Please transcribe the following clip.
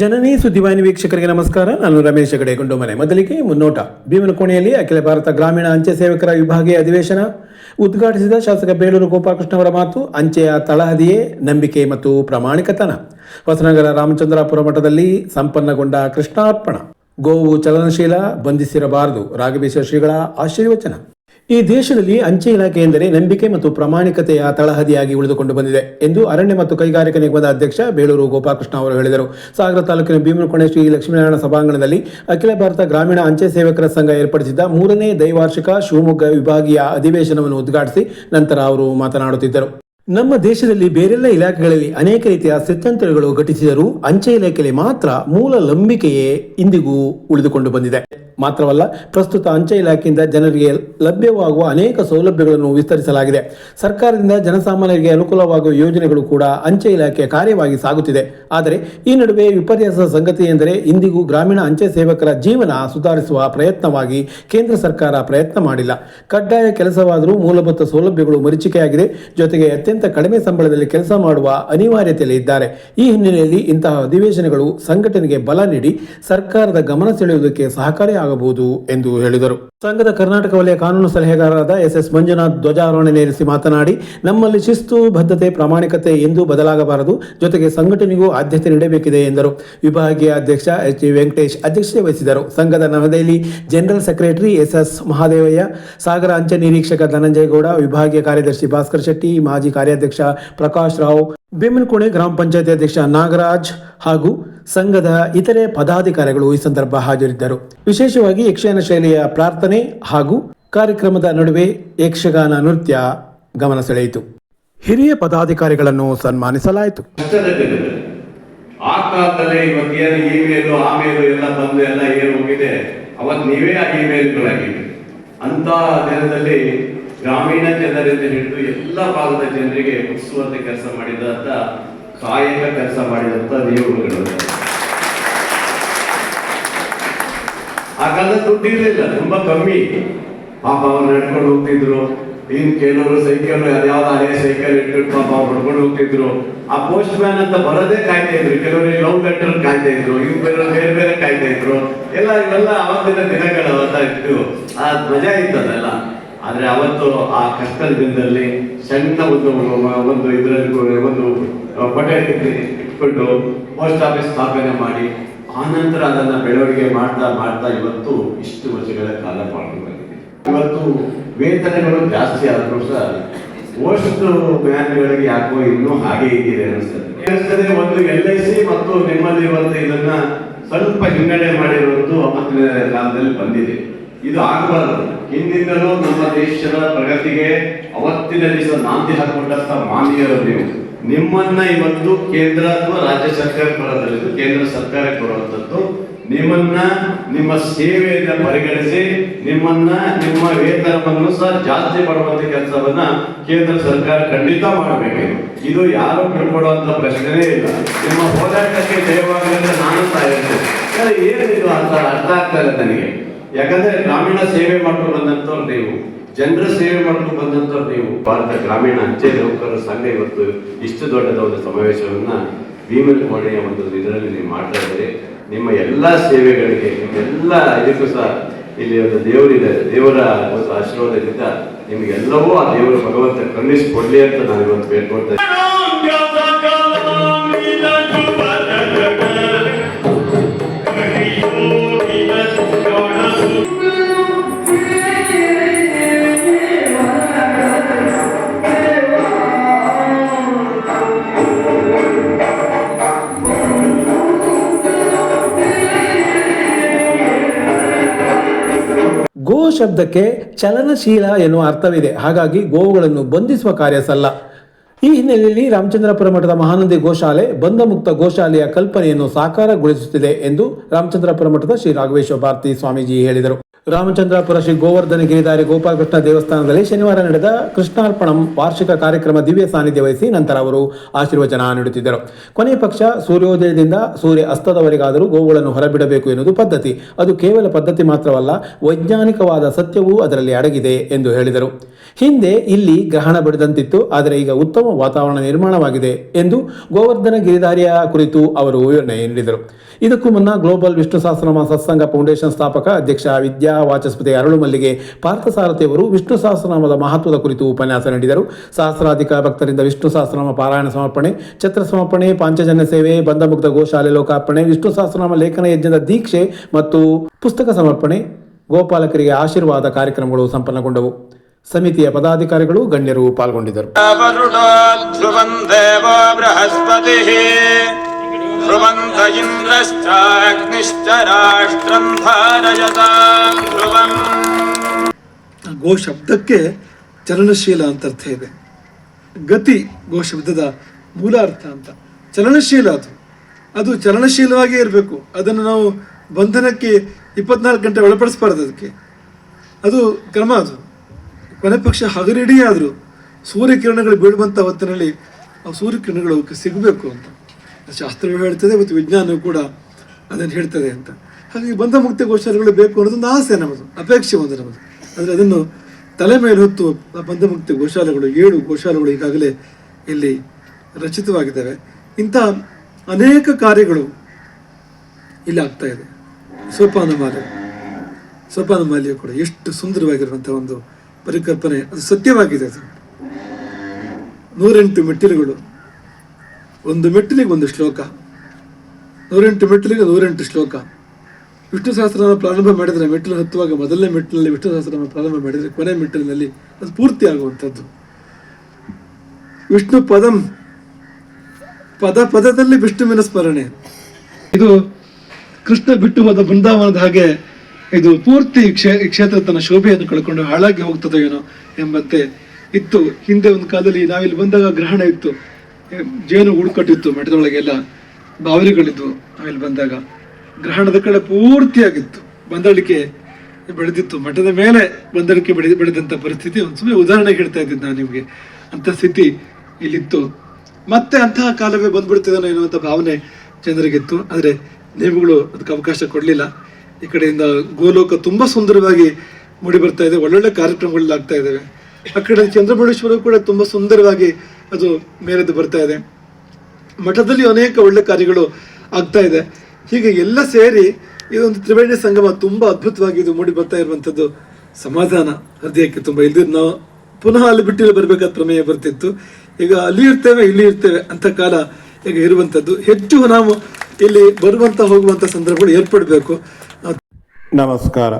ಜನನಿ ಸುದ್ದಿವಾಹಿನಿ ವೀಕ್ಷಕರಿಗೆ ನಮಸ್ಕಾರ. ನಾನು ರಮೇಶ್ ಹೆಗಡೆ, ಗುಂಡುಮನೆ. ಮೊದಲಿಗೆ ಮುನ್ನೋಟ. ಭೀಮನಕೋಣೆಯಲ್ಲಿ ಅಖಿಲ ಭಾರತ ಗ್ರಾಮೀಣ ಅಂಚೆ ಸೇವಕರ ವಿಭಾಗೀಯ ಅಧಿವೇಶನ ಉದ್ಘಾಟಿಸಿದ ಶಾಸಕ ಬೇಲೂರು ಗೋಪಾಲಕೃಷ್ಣ ಅವರ ಮಾತು, ಅಂಚೆಯ ತಳಹದಿಯೇ ನಂಬಿಕೆ ಮತ್ತು ಪ್ರಾಮಾಣಿಕತನ. ಹೊಸನಗರ ರಾಮಚಂದ್ರಾಪುರ ಮಠದಲ್ಲಿ ಸಂಪನ್ನಗೊಂಡ ಕೃಷ್ಣಾರ್ಪಣ. ಗೋವು ಚಲನಶೀಲ, ಬಂಧಿಸಿರಬಾರದು ರಾಘವೇಶ್ವರ ಶ್ರೀಗಳ ಆಶೀರ್ವಚನ. ಈ ದೇಶದಲ್ಲಿ ಅಂಚೆ ಇಲಾಖೆ ಎಂದರೆ ನಂಬಿಕೆ ಮತ್ತು ಪ್ರಾಮಾಣಿಕತೆಯ ತಳಹದಿಯಾಗಿ ಉಳಿದುಕೊಂಡು ಬಂದಿದೆ ಎಂದು ಅರಣ್ಯ ಮತ್ತು ಕೈಗಾರಿಕಾ ನಿಗಮದ ಅಧ್ಯಕ್ಷ ಬೇಲೂರು ಗೋಪಾಲಕೃಷ್ಣ ಅವರು ಹೇಳಿದರು. ಸಾಗರ ತಾಲೂಕಿನ ಭೀಮನಕೋಣೆ ಶ್ರೀ ಲಕ್ಷ್ಮೀನಾರಾಯಣ ಸಭಾಂಗಣದಲ್ಲಿ ಅಖಿಲ ಭಾರತ ಗ್ರಾಮೀಣ ಅಂಚೆ ಸೇವಕರ ಸಂಘ ಏರ್ಪಡಿಸಿದ್ದ ಮೂರನೇ ದೈವಾರ್ಷಿಕ ಶಿವಮೊಗ್ಗ ವಿಭಾಗೀಯ ಅಧಿವೇಶನವನ್ನು ಉದ್ಘಾಟಿಸಿ ನಂತರ ಅವರು ಮಾತನಾಡುತ್ತಿದ್ದರು. ನಮ್ಮ ದೇಶದಲ್ಲಿ ಬೇರೆಲ್ಲ ಇಲಾಖೆಗಳಲ್ಲಿ ಅನೇಕ ರೀತಿಯ ಸ್ಥಿತ್ಯಂತರಗಳು ಘಟಿಸಿದರೂ ಅಂಚೆ ಇಲಾಖೆಯಲ್ಲಿ ಮಾತ್ರ ಮೂಲ ನಂಬಿಕೆಯೇ ಇಂದಿಗೂ ಉಳಿದುಕೊಂಡು ಬಂದಿದೆ. ಮಾತ್ರವಲ್ಲ, ಪ್ರಸ್ತುತ ಅಂಚೆ ಇಲಾಖೆಯಿಂದ ಜನರಿಗೆ ಲಭ್ಯವಾಗುವ ಅನೇಕ ಸೌಲಭ್ಯಗಳನ್ನು ವಿಸ್ತರಿಸಲಾಗಿದೆ. ಸರ್ಕಾರದಿಂದ ಜನಸಾಮಾನ್ಯರಿಗೆ ಅನುಕೂಲವಾಗುವ ಯೋಜನೆಗಳು ಕೂಡ ಅಂಚೆ ಇಲಾಖೆಯ ಕಾರ್ಯವಾಗಿ ಸಾಗುತ್ತಿದೆ. ಆದರೆ, ಈ ನಡುವೆ ವಿಪರ್ಯಾಸದ ಸಂಗತಿ ಎಂದರೆ ಇಂದಿಗೂ ಗ್ರಾಮೀಣ ಅಂಚೆ ಸೇವಕರ ಜೀವನ ಸುಧಾರಿಸುವ ಪ್ರಯತ್ನವಾಗಿ ಕೇಂದ್ರ ಸರ್ಕಾರ ಪ್ರಯತ್ನ ಮಾಡಿಲ್ಲ. ಕಡ್ಡಾಯ ಕೆಲಸವಾದರೂ ಮೂಲಭೂತ ಸೌಲಭ್ಯಗಳು ಮರೀಚಿಕೆಯಾಗಿದೆ. ಜೊತೆಗೆ ಕಡಿಮೆ ಸಂಬಳದಲ್ಲಿ ಕೆಲಸ ಮಾಡುವ ಅನಿವಾರ್ಯತೆಯಲ್ಲಿ ಇದ್ದಾರೆ. ಈ ಹಿನ್ನೆಲೆಯಲ್ಲಿ ಇಂತಹ ಅಧಿವೇಶನಗಳು ಸಂಘಟನೆಗೆ ಬಲ ನೀಡಿ ಸರ್ಕಾರದ ಗಮನ ಸೆಳೆಯುವುದಕ್ಕೆ ಸಹಕಾರಿಯಾಗಬಹುದು ಎಂದು ಹೇಳಿದರು. ಸಂಘದ ಕರ್ನಾಟಕ ವಲಯ ಕಾನೂನು ಸಲಹೆಗಾರರಾದ ಎಸ್ ಎಸ್ ಮಂಜುನಾಥ್ ನೇರಿಸಿ ಮಾತನಾಡಿ, ನಮ್ಮಲ್ಲಿ ಶಿಸ್ತು, ಬದ್ಧತೆ, ಪ್ರಾಮಾಣಿಕತೆ ಎಂದೂ ಬದಲಾಗಬಾರದು. ಜೊತೆಗೆ ಸಂಘಟನೆಗೂ ಆದ್ಯತೆ ನೀಡಬೇಕಿದೆ ಎಂದರು. ವಿಭಾಗೀಯ ಅಧ್ಯಕ್ಷ ಎಚ್. ಡಿ. ವೆಂಕಟೇಶ್ ಅಧ್ಯಕ್ಷತೆ ವಹಿಸಿದರು. ಸಂಘದ Navadehali general secretary S. S. Mahadevaiah, Sagara ಅಂಚೆ ನಿರೀಕ್ಷಕ ಧನಂಜಯ ಗೌಡ ವಿಭಾಗೀಯ ಕಾರ್ಯದರ್ಶಿ ಭಾಸ್ಕರ್ ಶೆಟ್ಟಿ, ಮಾಜಿ ಕಾರ್ಯಾಧ್ಯಕ್ಷ ಪ್ರಕಾಶ್ ರಾವ್, ಬೇಮನಕೋಣೆ ಗ್ರಾಮ ಪಂಚಾಯತಿ ಅಧ್ಯಕ್ಷ ನಾಗರಾಜ್ ಹಾಗೂ ಸಂಘದ ಇತರೆ ಪದಾಧಿಕಾರಿಗಳು ಈ ಸಂದರ್ಭ ಹಾಜರಿದ್ದರು. ವಿಶೇಷವಾಗಿ ಯಕ್ಷಗಾನ ಶೈಲಿಯ ಪ್ರಾರ್ಥನೆ ಹಾಗೂ ಕಾರ್ಯಕ್ರಮದ ನಡುವೆ ಯಕ್ಷಗಾನ ನೃತ್ಯ ಗಮನ ಸೆಳೆಯಿತು. ಹಿರಿಯ ಪದಾಧಿಕಾರಿಗಳನ್ನು ಸನ್ಮಾನಿಸಲಾಯಿತು. ಆ ನೀವೇ ಆ ಅಂತ ದಿನದಲ್ಲಿ ಗ್ರಾಮೀಣ ಜನರಿಂದ ಹಿಡಿದು ಎಲ್ಲ ಭಾಗದ ಜನರಿಗೆ ಮುಗಿಸುವಂತೆ ಕೆಲಸ ಮಾಡಿದಂತ, ಕಾಯಕ ಕೆಲಸ ಮಾಡಿದಂತ ದೇವರುಗಳು. ಆ ಕಾಲ ದುಡ್ಡು ಇರಲಿಲ್ಲ ತುಂಬಾ ಕಮ್ಮಿ. ಪಾಪ ಅವ್ರು ನಡ್ಕೊಂಡು ಹೋಗ್ತಿದ್ರು. ಇನ್ ಕೆಲವರು ಸೈಕಲ್, ಯಾವ್ದು ಹಳೆ ಸೈಕಲ್ ಇಟ್ಬಿಟ್ಟು ಪಾಪ ಅವ್ರು ನಡ್ಕೊಂಡು ಹೋಗ್ತಿದ್ರು. ಆ ಪೋಸ್ಟ್ ಮ್ಯಾನ್ ಅಂತ ಬರೋದೇ ಕಾಯ್ತಾ ಇದ್ರು. ಕೆಲವರು ಲವ್ ಲೆಟರ್ ಕಾಯ್ತಾ ಇದ್ರು ಇನ್ ಬೇರೆ ಬೇರೆ ಬೇರೆ ಕಾಯ್ತಾ ಇದ್ರು. ಎಲ್ಲ ಇವೆಲ್ಲ ಅವತ್ತಿನ ದಿನಗಳು ಅವತ್ತ ಇತ್ತು ಆ ಮಜಾ ಇತ್ತದೆಲ್ಲ. ಆದ್ರೆ ಅವತ್ತು ಆ ಕಷ್ಟದ ದಿನದಲ್ಲಿ ಸಣ್ಣ ಒಂದು ಒಂದು ಇದರಲ್ಲಿ ಒಂದು ಹೊಟ್ಟೆ ಇಟ್ಕೊಂಡು ಪೋಸ್ಟ್ ಆಫೀಸ್ ಸ್ಥಾಪನೆ ಮಾಡಿ ಆನಂತರ ಅದನ್ನ ಬೆಳವಣಿಗೆ ಮಾಡ್ತಾ ಮಾಡ್ತಾ ಇವತ್ತು ಇಷ್ಟು ವರ್ಷಗಳ ಕಾಲ ಮಾಡ್ಕೊಂಡು ಬಂದಿದೆ. ಇವತ್ತು ವೇತನಗಳು ಜಾಸ್ತಿ ಆದರೂ ಸಹ ಪೋಸ್ಟ್ ಮ್ಯಾನ್ಗಳಿಗೆ ಯಾಕೋ ಇನ್ನೂ ಹಾಗೆ ಇದೆ ಅನಿಸ್ತದೆ ಅನಿಸ್ತದೆ ಒಂದು ಎಲ್ ಐ ಸಿ ಮತ್ತು ನಿಮ್ಮಲ್ಲಿರುವಂತ ಇದನ್ನ ಸ್ವಲ್ಪ ಹಿನ್ನಡೆ ಮಾಡಿರುವಂತೂ ಅವತ್ತಿನ ಕಾಲದಲ್ಲಿ ಬಂದಿದೆ. ಇದು ಆಗಬಾರದು. ಹಿಂದಿಂದಲೂ ನಮ್ಮ ದೇಶದ ಪ್ರಗತಿಗೆ ಅವತ್ತಿನ ದಿವಸ ನಾಂದಿ ಹಾಕೊಂಡಂತ ಮಾನ್ಯರು ನೀವು. ನಿಮ್ಮನ್ನ ಇವತ್ತು ಕೇಂದ್ರ ಅಥವಾ ರಾಜ್ಯ ಸರ್ಕಾರ ಬರೋದ್ರಲ್ಲಿ ಕೇಂದ್ರ ಸರ್ಕಾರಕ್ಕೆ ಬರುವಂತದ್ದು. ನಿಮ್ಮನ್ನ ನಿಮ್ಮ ಸೇವೆಯನ್ನ ಪರಿಗಣಿಸಿ, ನಿಮ್ಮನ್ನ ನಿಮ್ಮ ವೇತನವನ್ನು ಸಹ ಜಾಸ್ತಿ ಮಾಡುವಂತ ಕೆಲಸವನ್ನ ಕೇಂದ್ರ ಸರ್ಕಾರ ಖಂಡಿತ ಮಾಡಬೇಕು. ಇದು ಯಾರು ಬಿಡ್ಕೊಡುವಂತ ಪ್ರಶ್ನೆನೇ ಇಲ್ಲ. ನಿಮ್ಮ ಹೋರಾಟಕ್ಕೆ ಜಯವಾಗಲಿ ಅಂತ ನಾನು ಹೇಳ್ತೇನೆ ಏನಿದು ಅಂತ ಅರ್ಥ ಆಗ್ತಾ ಇಲ್ಲ ನನಗೆ. ಯಾಕಂದ್ರೆ ಗ್ರಾಮೀಣ ಸೇವೆ ಮಾಡ್ಕೊಂಡು ಬಂದಂತವ್ರು ನೀವು, ಜನರ ಸೇವೆ ಮಾಡ್ಕೊಂಡು ಬಂದಂತವ್ರು ನೀವು ಭಾರತ ಗ್ರಾಮೀಣ ಅಂಚೆ ನೌಕರರ ಸಂಘ ಇವತ್ತು ಇಷ್ಟು ದೊಡ್ಡದ ಒಂದು ಸಮಾವೇಶವನ್ನ ಭೀಮನಕೋಣೆಯ ಒಂದು ಇದರಲ್ಲಿ ನೀವು ಮಾಡ್ತಾ ನಿಮ್ಮ ಎಲ್ಲ ಸೇವೆಗಳಿಗೆ, ನಿಮ್ಮೆಲ್ಲ ಇದಕ್ಕೂ ಸಹ ಇಲ್ಲಿ ಒಂದು ದೇವರಿದೆ ದೇವರ ಒಂದು ಆಶೀರ್ವಾದದಿಂದ ನಿಮಗೆಲ್ಲವೂ ಆ ದೇವರು ಭಗವಂತ ಕರುಣಿಸಿಕೊಡ್ಲಿ ಅಂತ ನಾನು ಇವತ್ತು ಬೇಡ್ಕೊಳ್ತಾ ಇದ್ದೀನಿ. ಶಬ್ದಕ್ಕೆ ಚಲನಶೀಲ ಎನ್ನುವ ಅರ್ಥವಿದೆ. ಹಾಗಾಗಿ ಗೋವುಗಳನ್ನು ಬಂಧಿಸುವ ಕಾರ್ಯ ಸಲ್ಲ ಈ ಹಿನ್ನೆಲೆಯಲ್ಲಿ ರಾಮಚಂದ್ರಪುರ ಮಠದ ಮಹಾನಂದಿ ಗೋಶಾಲೆ ಬಂಧಮುಕ್ತ ಗೋಶಾಲೆಯ ಕಲ್ಪನೆಯನ್ನು ಸಾಕಾರಗೊಳಿಸುತ್ತಿದೆ ಎಂದು ರಾಮಚಂದ್ರಪುರ ಮಠದ ಶ್ರೀ ರಾಘವೇಶ್ವರ ಭಾರತಿ ಸ್ವಾಮೀಜಿ ಹೇಳಿದರು. ರಾಮಚಂದ್ರಪುರ ಶ್ರೀ ಗೋವರ್ಧನ ಗಿರಿಧಾರಿ ಗೋಪಾಲಕೃಷ್ಣ ದೇವಸ್ಥಾನದಲ್ಲಿ ಶನಿವಾರ ನಡೆದ ಕೃಷ್ಣಾರ್ಪಣಂ ವಾರ್ಷಿಕ ಕಾರ್ಯಕ್ರಮ ದಿವ್ಯ ಸಾನ್ನಿಧ್ಯ ವಹಿಸಿ ನಂತರ ಅವರು ಆಶೀರ್ವಚನ ನೀಡುತ್ತಿದ್ದರು. ಕೊನೆಯ ಪಕ್ಷ ಸೂರ್ಯೋದಯದಿಂದ ಸೂರ್ಯ ಅಸ್ತದವರೆಗಾದರೂ ಗೋವುಗಳನ್ನು ಹೊರಬಿಡಬೇಕು ಎನ್ನುವುದು ಪದ್ಧತಿ. ಅದು ಕೇವಲ ಪದ್ಧತಿ ಮಾತ್ರವಲ್ಲ, ವೈಜ್ಞಾನಿಕವಾದ ಸತ್ಯವೂ ಅದರಲ್ಲಿ ಅಡಗಿದೆ ಎಂದು ಹೇಳಿದರು. ಹಿಂದೆ ಇಲ್ಲಿ ಗ್ರಹಣ ಬಿಡದಂತಿತ್ತು, ಆದರೆ ಈಗ ಉತ್ತಮ ವಾತಾವರಣ ನಿರ್ಮಾಣವಾಗಿದೆ ಎಂದು ಗೋವರ್ಧನ ಗಿರಿಧಾರಿಯ ಕುರಿತು ಅವರು ವಿವರಣೆ ನೀಡಿದರು. ಇದಕ್ಕೂ ಮುನ್ನ ಗ್ಲೋಬಲ್ ವಿಷ್ಣು ಸಹಸ್ರನಾಮ ಸತ್ಸಂಗ ಫೌಂಡೇಶನ್ ಸ್ಥಾಪಕ ಅಧ್ಯಕ್ಷ ವಿದ್ಯಾ ವಾಚಸ್ಪತಿ ಅರಳುಮಲ್ಲಿಗೆ ಪಾರ್ಥಸಾರಥಿಯವರು ವಿಷ್ಣು ಸಹಸ್ರನಾಮದ ಮಹತ್ವದ ಕುರಿತು ಉಪನ್ಯಾಸ ನೀಡಿದರು. ಸಹಸ್ರಾಧಿಕ ಭಕ್ತರಿಂದ ವಿಷ್ಣು ಸಹಸ್ರನಾಮ ಪಾರಾಯಣ ಸಮರ್ಪಣೆ ಛತ್ರ ಸಮರ್ಪಣೆ ಪಾಂಚಜನ್ಯ ಸೇವೆ ಬಂಧಮುಗ್ಧ ಗೋಶಾಲೆ ಲೋಕಾರ್ಪಣೆ ವಿಷ್ಣು ಸಹಸ್ರನಾಮ ಲೇಖನ ಯಜ್ಞದ ದೀಕ್ಷೆ ಮತ್ತು ಪುಸ್ತಕ ಸಮರ್ಪಣೆ, ಗೋಪಾಲಕರಿಗೆ ಆಶೀರ್ವಾದ ಕಾರ್ಯಕ್ರಮಗಳು ಸಂಪನ್ನಗೊಂಡವು. ಸಮಿತಿಯ ಪದಾಧಿಕಾರಿಗಳು ಗಣ್ಯರು ಪಾಲ್ಗೊಂಡಿದ್ದರು. ध्रुवन्त इन्द्रश्चाग्निश्च राष्ट्रम् धारयताम् ध्रुवम् ಗೋ ಶಬ್ದಕ್ಕೆ ಚಲನಶೀಲ ಅಂತ ಅರ್ಥ ಇದೆ ಗತಿ ಗೋ ಶಬ್ದದ ಮೂಲ ಅರ್ಥ ಅಂತ ಚಲನಶೀಲ ಅದು ಅದು ಚಲನಶೀಲವಾಗೇ ಇರಬೇಕು ಅದನ್ನು ನಾವು ಬಂಧನಕ್ಕೆ ಇಪ್ಪತ್ನಾಲ್ಕು ಗಂಟೆ ಒಳಪಡಿಸಬಾರ್ದು ಅದಕ್ಕೆ ಅದು ಕ್ರಮ ಅದು ಕೊನೆ ಪಕ್ಷ ಹಗರಿಡೀ ಆದರೂ ಸೂರ್ಯಕಿರಣಗಳು ಬೀಳುವಂಥ ಹೊತ್ತಿನಲ್ಲಿ ಆ ಸೂರ್ಯಕಿರಣಗಳು ಅವಕ್ಕೆ ಸಿಗಬೇಕು ಅಂತ ಶಾಸ್ತ್ರಗಳು ಹೇಳ್ತದೆ ಮತ್ತು ವಿಜ್ಞಾನವು ಕೂಡ ಅದನ್ನು ಹೇಳ್ತದೆ ಅಂತ. ಹಾಗಾಗಿ ಬಂಧ ಮುಕ್ತ ಗೋಚರಗಳು ಬೇಕು ಅನ್ನೋದೊಂದು ಆಸೆ ನಮ್ಮದು, ಅಪೇಕ್ಷೆ ಒಂದು ನಮ್ಮದು. ಆದರೆ ಅದನ್ನು ತಲೆ ಮೇಲೆ ಹೊತ್ತು ಬಂಧ ಮುಕ್ತ ಗೋಶಾಲೆಗಳು, ಏಳು ಗೋಶಾಲೆಗಳು ಈಗಾಗಲೇ ಇಲ್ಲಿ ರಚಿತವಾಗಿದ್ದಾವೆ. ಇಂಥ ಅನೇಕ ಕಾರ್ಯಗಳು ಇಲ್ಲಿ ಆಗ್ತಾ ಇದೆ. ಸೋಪಾನ ಮಾಲೆ ಸೋಪಾನ ಮಾಲೆಯು ಕೂಡ ಎಷ್ಟು ಸುಂದರವಾಗಿರುವಂಥ ಒಂದು ಪರಿಕಲ್ಪನೆ. ಅದು ಸತ್ಯವಾಗಿದೆ ಅದು. ನೂರೆಂಟು ಮೆಟ್ಟಿಲುಗಳು. ಒಂದು ಮೆಟ್ಟಿಲಿಗೆ ಒಂದು ಶ್ಲೋಕ, ನೂರೆಂಟು ಮೆಟ್ಟಿಲಿಗೆ ನೂರೆಂಟು ಶ್ಲೋಕ. ವಿಷ್ಣು ಸಹಸ್ರನಾಮ ಪ್ರಾರಂಭ ಮಾಡಿದರೆ ಮೆಟ್ಟಿಲು ಹತ್ತುವಾಗ ಮೊದಲನೇ ಮೆಟ್ಟಿನಲ್ಲಿ ವಿಷ್ಣು ಸಹಸ್ರನಾಮ ಪ್ರಾರಂಭ ಮಾಡಿದರೆ ಕೊನೆ ಮೆಟ್ಟಿಲಿನಲ್ಲಿ ಅದು ಪೂರ್ತಿ ಆಗುವಂಥದ್ದು ವಿಷ್ಣು ಪದಂ, ಪದ ಪದದಲ್ಲಿ ವಿಷ್ಣುವಿನ ಸ್ಮರಣೆ. ಇದು ಕೃಷ್ಣ ಬಿಟ್ಟು ಹೋದ ಬೃಂದಾವನದ ಹಾಗೆ ಇದು ಪೂರ್ತಿ ಕ್ಷೇ, ಕ್ಷೇತ್ರ ತನ್ನ ಶೋಭೆಯನ್ನು ಕಳ್ಕೊಂಡು ಹಾಳಾಗಿ ಹೋಗ್ತದೋ ಏನೋ ಎಂಬಂತೆ ಇತ್ತು. ಹಿಂದೆ ಒಂದು ಕಾಲದಲ್ಲಿ ನಾವಿಲ್ಲಿ ಬಂದಾಗ ಗ್ರಹಣ ಇತ್ತು. ಜೇನು ಉಳ್ಕಟ್ಟಿತ್ತು ಮಠದೊಳಗೆಲ್ಲ ಬಾವಲಿಗಳಿದ್ವು. ಆಮೇಲೆ ಬಂದಾಗ ಗ್ರಹಣದ ಕಡೆ ಪೂರ್ತಿಯಾಗಿತ್ತು. ಬಂದಳಿಕೆ ಬೆಳೆದಿತ್ತು. ಮಠದ ಮೇಲೆ ಬಂದಳಿಕೆ ಬೆಳೆ ಬೆಳೆದಂಥ ಪರಿಸ್ಥಿತಿ ಒಂದು ಸುಮ್ಮನೆ ಉದಾಹರಣೆ ಹೇಳ್ತಾ ಇದ್ದೀನಿ ನಾನು ನಿಮಗೆ. ಅಂಥ ಸ್ಥಿತಿ ಇಲ್ಲಿತ್ತು. ಮತ್ತೆ ಅಂತಹ ಕಾಲವೇ ಬಂದ್ಬಿಡ್ತಿದ್ದಾನೆ ಎನ್ನುವಂಥ ಭಾವನೆ ಜನರಿಗಿತ್ತು. ಆದರೆ ನೇಮಗಳು ಅದಕ್ಕೆ ಅವಕಾಶ ಕೊಡಲಿಲ್ಲ. ಈ ಕಡೆಯಿಂದ ಗೋಲೋಕ ತುಂಬ ಸುಂದರವಾಗಿ ಮೂಡಿ ಬರ್ತಾ ಇದೆ. ಒಳ್ಳೊಳ್ಳೆ ಕಾರ್ಯಕ್ರಮಗಳಲ್ಲಿ ಆಗ್ತಾ ಇದ್ದಾವೆ. ಆ ಕಡೆ ಚಂದ್ರಬಳ್ಳೇಶ್ವರ ಕೂಡ ತುಂಬ ಸುಂದರವಾಗಿ ಅದು ಮೇಲೆದ್ದು ಬರ್ತಾ ಇದೆ. ಮಠದಲ್ಲಿ ಅನೇಕ ಒಳ್ಳೆ ಕಾರ್ಯಗಳು ಆಗ್ತಾ ಇದೆ. ಹೀಗೆ ಎಲ್ಲ ಸೇರಿ ಇದೊಂದು ತ್ರಿವೇಣಿ ಸಂಗಮ ತುಂಬಾ ಅದ್ಭುತವಾಗಿ ಇದು ಮೂಡಿ ಬರ್ತಾ ಇರುವಂಥದ್ದು ಸಮಾಧಾನ. ಹೃದಯಕ್ಕೆ ತುಂಬ ಇಲ್ದಿದ್ದು ನಾವು ಪುನಃ ಅಲ್ಲಿ ಬಿಟ್ಟಿಲ್ಲ ಬರಬೇಕಾದ ಪ್ರಮೇಯ ಬರ್ತಿತ್ತು. ಈಗ ಅಲ್ಲಿ ಇರ್ತೇವೆ, ಇಲ್ಲಿ ಇರ್ತೇವೆ ಅಂತ ಕಾಲ ಈಗ ಇರುವಂಥದ್ದು. ಹೆಚ್ಚು ನಾವು ಇಲ್ಲಿ ಬರುವಂತ ಹೋಗುವಂತ ಸಂದರ್ಭಗಳು ಏರ್ಪಡಬೇಕು. ನಮಸ್ಕಾರ.